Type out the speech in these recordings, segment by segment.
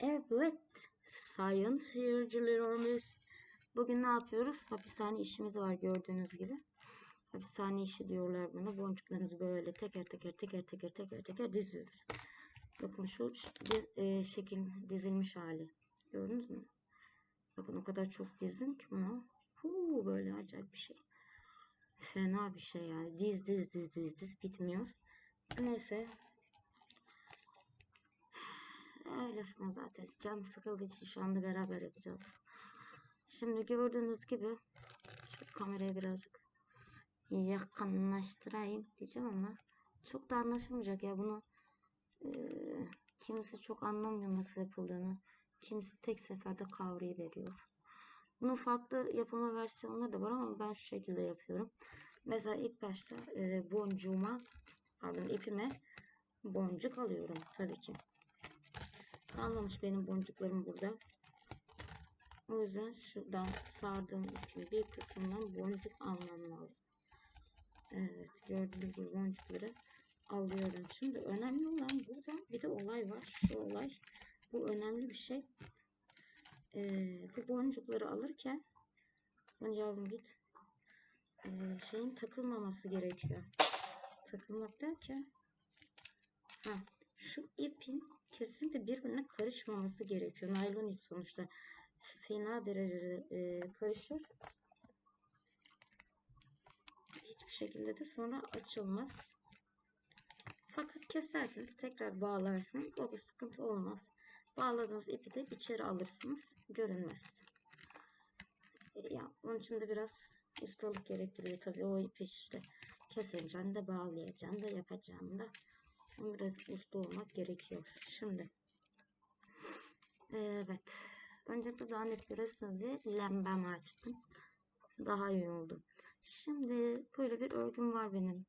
Evet, sayın seyircilerimiz. Bugün ne yapıyoruz? Hapishane işimiz var gördüğünüz gibi. Hapishane işi diyorlar buna. Boncuklarımızı böyle teker teker teker teker teker teker diziyoruz. Bakın şu diz, e, şekil dizilmiş hali. Gördünüz mü? Bakın o kadar çok dizdim ki bunu. Huu, böyle acayip bir şey. Fena bir şey yani. Diz diz diz diz diz bitmiyor. Neyse Öylesine zaten canım sıkıldığı için şu anda beraber yapacağız. Şimdi gördüğünüz gibi şu kamerayı birazcık yakınlaştırayım diyeceğim ama çok da anlaşılmayacak ya bunu e, kimisi çok anlamıyor nasıl yapıldığını. Kimisi tek seferde kavrayıveriyor. Bunun farklı yapılma versiyonları da var ama ben şu şekilde yapıyorum. Mesela ilk başta e, boncuğuma pardon ipime boncuk alıyorum tabii ki. Kalmamış benim boncuklarım burada. O yüzden şuradan sardığım ipin bir kısmından boncuk almam lazım. Evet gördüğünüz gibi boncukları alıyorum. Şimdi önemli olan burada bir de olay var. Şu olay. Bu önemli bir şey. Ee, bu boncukları alırken yavrum git. Ee, şeyin takılmaması gerekiyor. Takılmak derken ha, şu ipin kesinlikle birbirine karışmaması gerekiyor. Naylon ip sonuçta fena derecede e, karışır. Hiçbir şekilde de sonra açılmaz. Fakat kesersiniz tekrar bağlarsınız o da sıkıntı olmaz. Bağladığınız ipi de içeri alırsınız. Görünmez. E, ya onun için de biraz ustalık gerektiriyor tabii o ipi işte keseceksin de bağlayacaksın da yapacaksın da biraz usta olmak gerekiyor. Şimdi evet öncelikle daha net göresiniz diye lembemi açtım. Daha iyi oldu. Şimdi böyle bir örgüm var benim.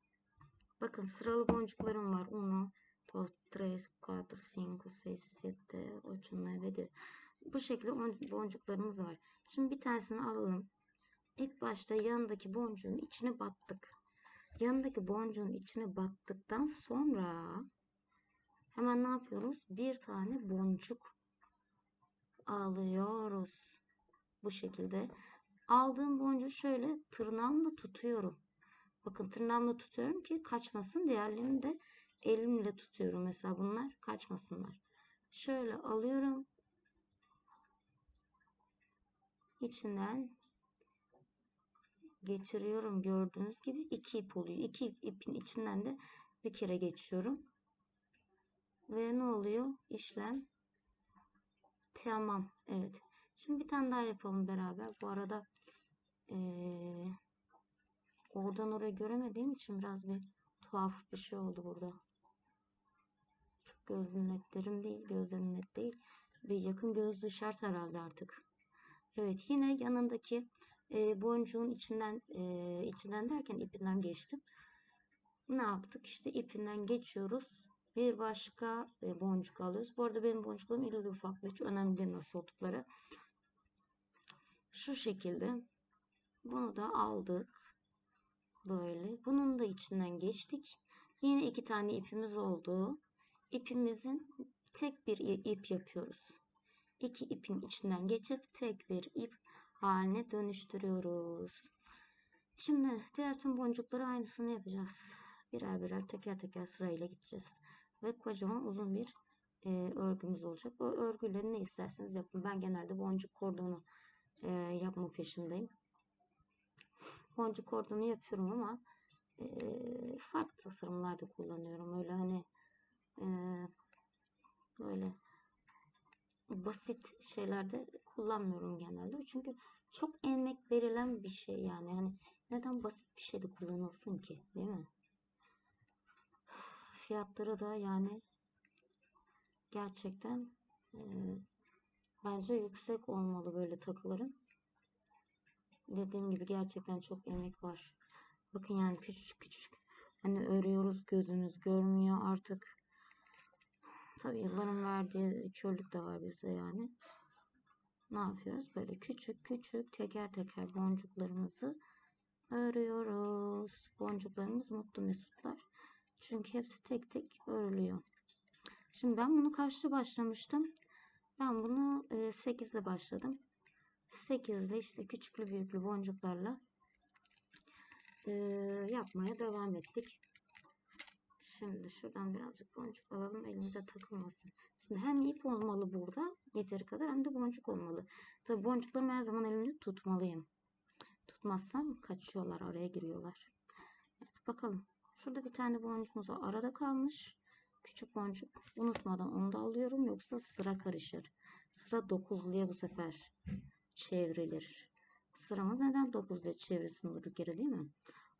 Bakın sıralı boncuklarım var. 1, 2, 3, 4, 5, 6, 7, 8, 9, Bu şekilde boncuklarımız var. Şimdi bir tanesini alalım. İlk başta yanındaki boncuğun içine battık. Yanındaki boncuğun içine battıktan sonra hemen ne yapıyoruz? Bir tane boncuk alıyoruz. Bu şekilde. Aldığım boncuğu şöyle tırnağımla tutuyorum. Bakın tırnağımla tutuyorum ki kaçmasın. Diğerlerini de elimle tutuyorum. Mesela bunlar kaçmasınlar. Şöyle alıyorum. İçinden geçiriyorum gördüğünüz gibi iki ip oluyor. İki ipin içinden de bir kere geçiyorum. Ve ne oluyor? İşlem tamam. Evet. Şimdi bir tane daha yapalım beraber. Bu arada ee, oradan oraya göremediğim için biraz bir tuhaf bir şey oldu burada. Çok gözüm netlerim değil. Gözlerim net değil. Bir yakın gözlü şart herhalde artık. Evet yine yanındaki e, boncuğun içinden e, içinden derken ipinden geçtim. Ne yaptık? İşte ipinden geçiyoruz. Bir başka e, boncuk alıyoruz. Bu arada benim boncuklarım irili ufaklı. Hiç önemli değil nasıl oldukları. Şu şekilde. Bunu da aldık. Böyle. Bunun da içinden geçtik. Yine iki tane ipimiz oldu. İpimizin tek bir ip yapıyoruz. İki ipin içinden geçip tek bir ip haline dönüştürüyoruz. Şimdi diğer tüm boncukları aynısını yapacağız. Birer birer teker teker sırayla gideceğiz. Ve kocaman uzun bir e, örgümüz olacak. Bu örgüyle ne isterseniz yapın. Ben genelde boncuk kordonu e, yapma peşindeyim. Boncuk kordonu yapıyorum ama e, farklı tasarımlarda kullanıyorum. Öyle hani e, böyle basit şeylerde kullanmıyorum genelde. Çünkü çok emek verilen bir şey yani. Hani neden basit bir şeyde kullanılsın ki, değil mi? Fiyatları da yani gerçekten e, bence yüksek olmalı böyle takıların. Dediğim gibi gerçekten çok emek var. Bakın yani küçücük küçücük. Hani örüyoruz gözünüz görmüyor artık. Tabi yılların verdiği körlük de var bizde yani. Ne yapıyoruz? Böyle küçük küçük teker teker boncuklarımızı örüyoruz. Boncuklarımız mutlu mesutlar. Çünkü hepsi tek tek örülüyor. Şimdi ben bunu kaçta başlamıştım? Ben bunu e, 8'de başladım. 8'de işte küçüklü büyüklü boncuklarla e, yapmaya devam ettik. Şimdi şuradan birazcık boncuk alalım elimize takılmasın. Şimdi hem ip olmalı burada yeteri kadar hem de boncuk olmalı. Tabii boncuklarımı her zaman elimde tutmalıyım. Tutmazsam kaçıyorlar araya giriyorlar. Evet bakalım. Şurada bir tane boncuğumuz. Arada kalmış. Küçük boncuk. Unutmadan onu da alıyorum. Yoksa sıra karışır. Sıra 9'luya bu sefer çevrilir. Sıramız neden 9'luya çevrilsin yere değil mi?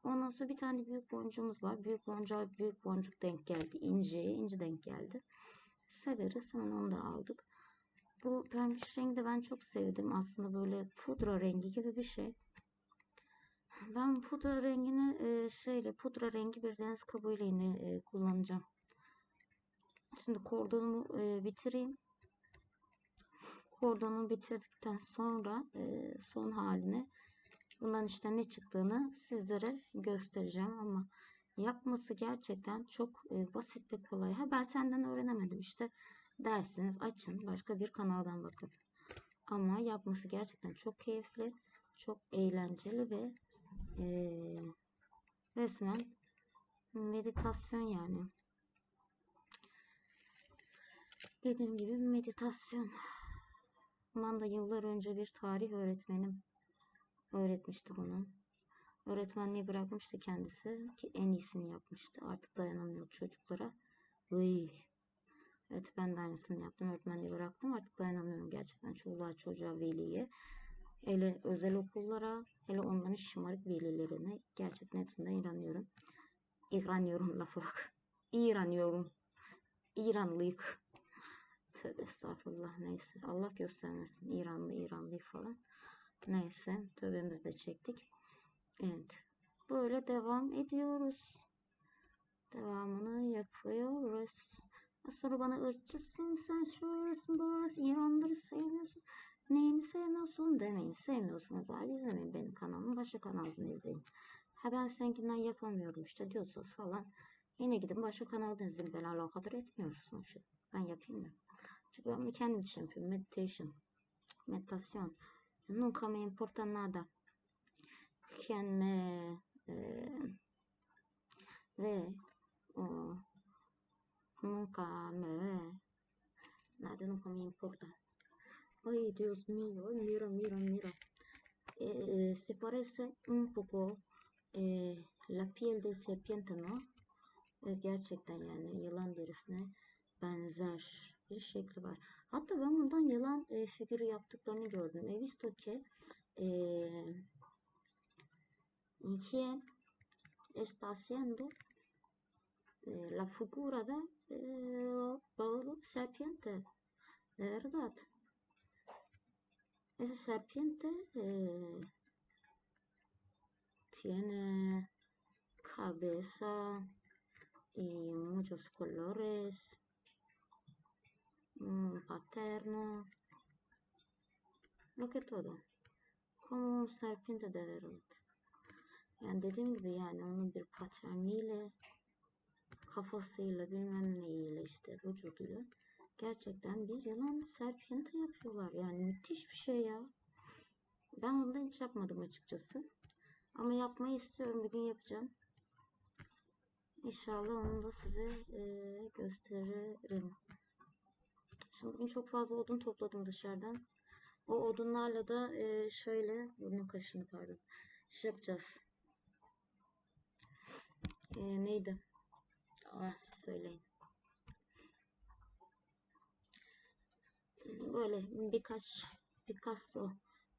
Ondan sonra bir tane büyük boncuğumuz var. Büyük boncuğa büyük boncuk denk geldi. İnceye ince denk geldi. Severiz. Hemen onu da aldık. Bu pembiş rengi de ben çok sevdim. Aslında böyle pudra rengi gibi bir şey. Ben pudra rengini e, şeyle pudra rengi bir deniz kabuğuyla yine e, kullanacağım. Şimdi kordonumu e, bitireyim. Kordonu bitirdikten sonra e, son haline bundan işte ne çıktığını sizlere göstereceğim ama yapması gerçekten çok e, basit ve kolay. Ha ben senden öğrenemedim işte derseniz açın başka bir kanaldan bakın. Ama yapması gerçekten çok keyifli, çok eğlenceli ve e, resmen meditasyon yani. Dediğim gibi meditasyon. Manda yıllar önce bir tarih öğretmenim öğretmişti bunu. Öğretmenliği bırakmıştı kendisi ki en iyisini yapmıştı. Artık dayanamıyor çocuklara. Iy. Evet ben de aynısını yaptım. Öğretmenliği bıraktım. Artık dayanamıyorum gerçekten. Çoluğa çocuğa veliye. Hele özel okullara, hele onların şımarık velilerine gerçekten hepsinden inanıyorum. İranıyorum lafı bak. İranıyorum. İranlıyık. Tövbe estağfurullah neyse. Allah göstermesin. İranlı İranlı falan. Neyse. Tövbemizi de çektik. Evet. Böyle devam ediyoruz. Devamını yapıyoruz. Sonra bana ırkçısın sen şurasın burası İranlıları sevmiyorsun. Neyini sevmiyorsun demeyin. Sevmiyorsanız abi izlemeyin benim kanalımı. Başka kanaldan izleyin. Ha ben seninkinden yapamıyorum işte diyorsanız falan. Yine gidin başka kanaldan izleyin. Ben alakadar etmiyorsun şu. Ben yapayım da. Çünkü ben bunu kendim için yapıyorum. Meditation. Meditasyon. Nunca me importa nada. Quien me eh, ve o nunca me ve. Nada nunca me importa. Ay, Dios mío, mira, mira, mira. Eh, se parece un poco eh, la piel de serpiente, ¿no? Gerçekten yani yılan derisine benzer bir şekli var. Hatta ben bundan yılan e, figürü yaptıklarını gördüm. He visto que e, quien está haciendo e, la figura de e, serpiente. De verdad. Esa serpiente eh, tiene cabeza y muchos colores, paterno, lo que todo. Como un serpiente de verdad. Yani dediğim gibi yani onun bir paterniyle kafasıyla bilmem neyiyle işte vücuduyla gerçekten bir yılan serpinti yapıyorlar. Yani müthiş bir şey ya. Ben ondan hiç yapmadım açıkçası. Ama yapmayı istiyorum. Bir gün yapacağım. İnşallah onu da size e, gösteririm. Şimdi bugün çok fazla odun topladım dışarıdan. O odunlarla da e, şöyle burnun kaşını pardon. Şey yapacağız. E, neydi? Aa, siz söyleyin. böyle birkaç Picasso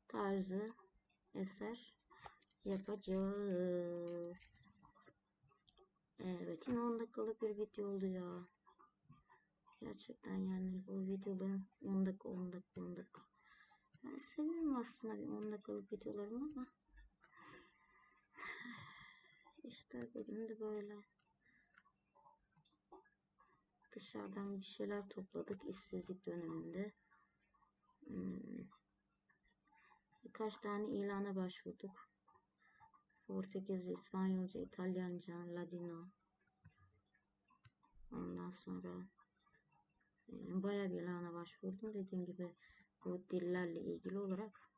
tarzı eser yapacağız. Evet yine 10 dakikalık bir video oldu ya. Gerçekten yani bu videoların 10 dakika 10 dakika 10 dakika. Ben seviyorum aslında bir 10 dakikalık videolarımı ama işte bugün de böyle dışarıdan bir şeyler topladık işsizlik döneminde. Hmm. Birkaç tane ilana başvurduk. Portekizce, İspanyolca, İtalyanca, Ladino. Ondan sonra e, bayağı bir ilana başvurdum. Dediğim gibi bu dillerle ilgili olarak.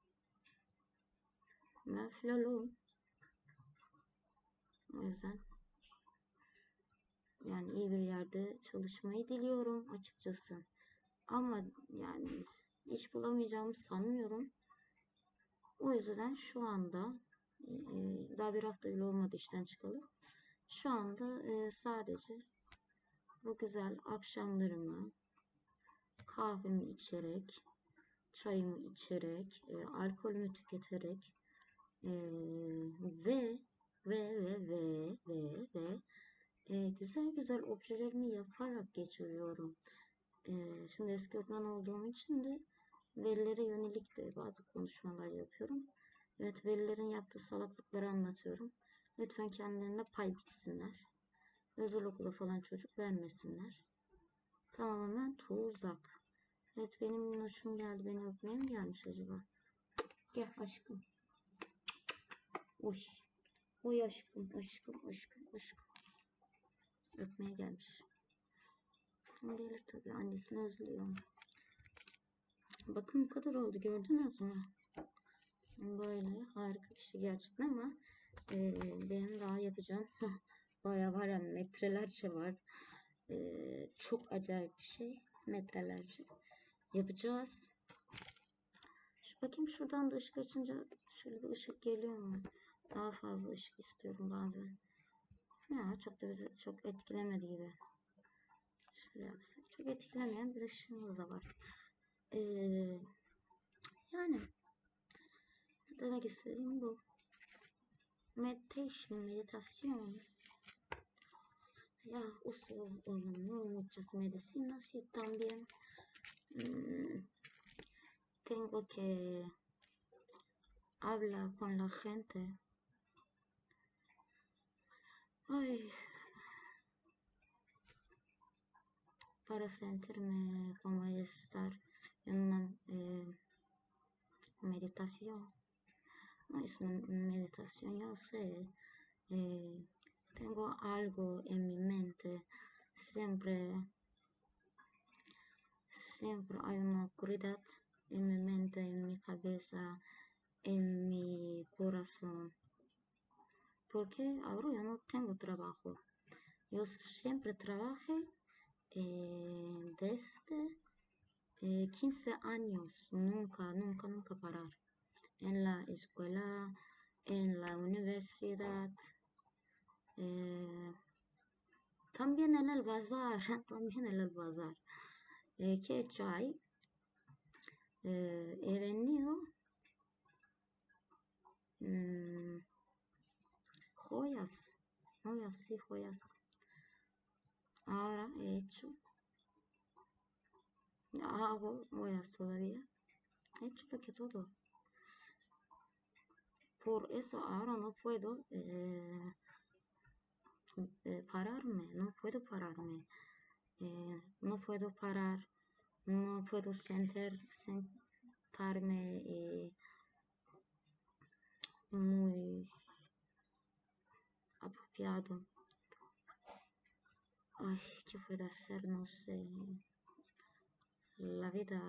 Ben filologum. O yüzden yani iyi bir yerde çalışmayı diliyorum açıkçası. Ama yani iş bulamayacağımı sanmıyorum. O yüzden şu anda e, daha bir hafta bile olmadı işten çıkalı. Şu anda e, sadece bu güzel akşamlarımı kahvemi içerek, çayımı içerek, e, alkolümü tüketerek e, ve ve ve ve ve ve e, güzel güzel objelerimi yaparak geçiriyorum. E, şimdi eski öğretmen olduğum için de velilere yönelik de bazı konuşmalar yapıyorum. Evet velilerin yaptığı salaklıkları anlatıyorum. Lütfen kendilerine pay bitsinler. Özel okula falan çocuk vermesinler. Tamamen tuzak. Evet benim minnoşum geldi. Beni öpmeye mi gelmiş acaba? Gel aşkım. Uy. Uy aşkım, aşkım, aşkım, aşkım. Öpmeye gelmiş. Gelir tabii. Annesini özlüyor. Bakın bu kadar oldu. Gördünüz mü? Böyle harika bir şey gerçekten ama e, benim daha yapacağım. Baya var ya metrelerce var. E, çok acayip bir şey. Metrelerce. Yapacağız. Şu bakayım şuradan da ışık açınca şöyle bir ışık geliyor mu? Daha fazla ışık istiyorum bazen. Ya çok da bizi çok etkilemedi gibi. Şöyle yapsak. Çok etkilemeyen bir ışığımız da var. Ee, yani demek istediğim bu. Meditation, meditasyon. Ya uso no muchas medicinas y también mmm, tengo que hablar con la gente. Ay, para sentirme como estar en una eh, meditación. No es una meditación, yo sé. Eh, tengo algo en mi mente. Siempre, siempre hay una oscuridad en mi mente, en mi cabeza, en mi corazón. Porque ahora yo no tengo trabajo. Yo siempre trabajé eh, desde eh, 15 años, nunca, nunca, nunca parar. En la escuela, en la universidad, eh, también en el bazar, también en el bazar. Eh, ¿Qué he hecho ahí? Eh, he vendido mm, joyas, joyas, sí, joyas. Ahora he hecho, hago joyas todavía. He hecho lo que todo. Por eso ahora no puedo eh, eh, pararme, no puedo pararme, eh, no puedo parar, no puedo sentar, sentarme eh, muy apropiado. Ay, ¿qué puedo hacer? No sé. La vida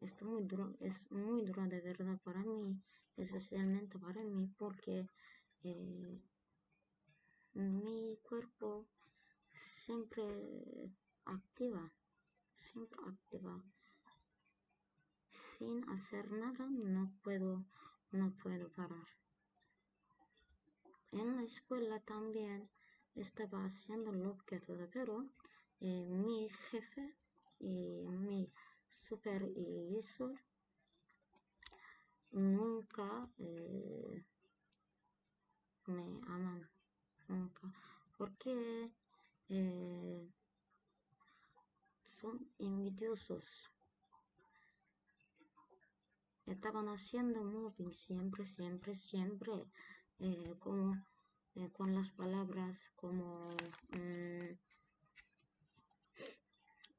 está muy duro, es muy dura de verdad para mí, especialmente para mí, porque eh, mi cuerpo siempre activa, siempre activa. Sin hacer nada no puedo, no puedo parar. En la escuela también estaba haciendo lo que todo, pero eh, mi jefe y mi supervisor nunca eh, me aman, porque eh, son envidiosos. Estaban haciendo mobbing siempre, siempre, siempre, eh, como eh, con las palabras como, mm,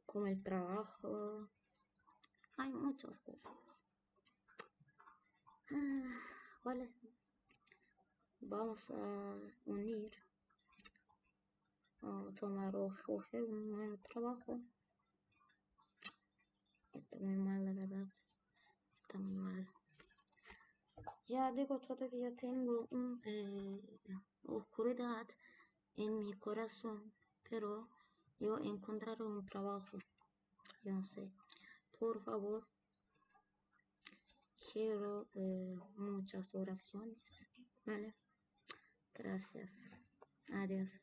como el trabajo. Hay muchas cosas. Ah, vale. Vamos a unir o tomar o coger un nuevo trabajo. Está muy mal, la verdad. Está muy mal. Ya digo todavía tengo un, eh, oscuridad en mi corazón, pero yo encontraré un trabajo. Yo no sé. Por favor, quiero eh, muchas oraciones. ¿Vale? Gracias. Adiós.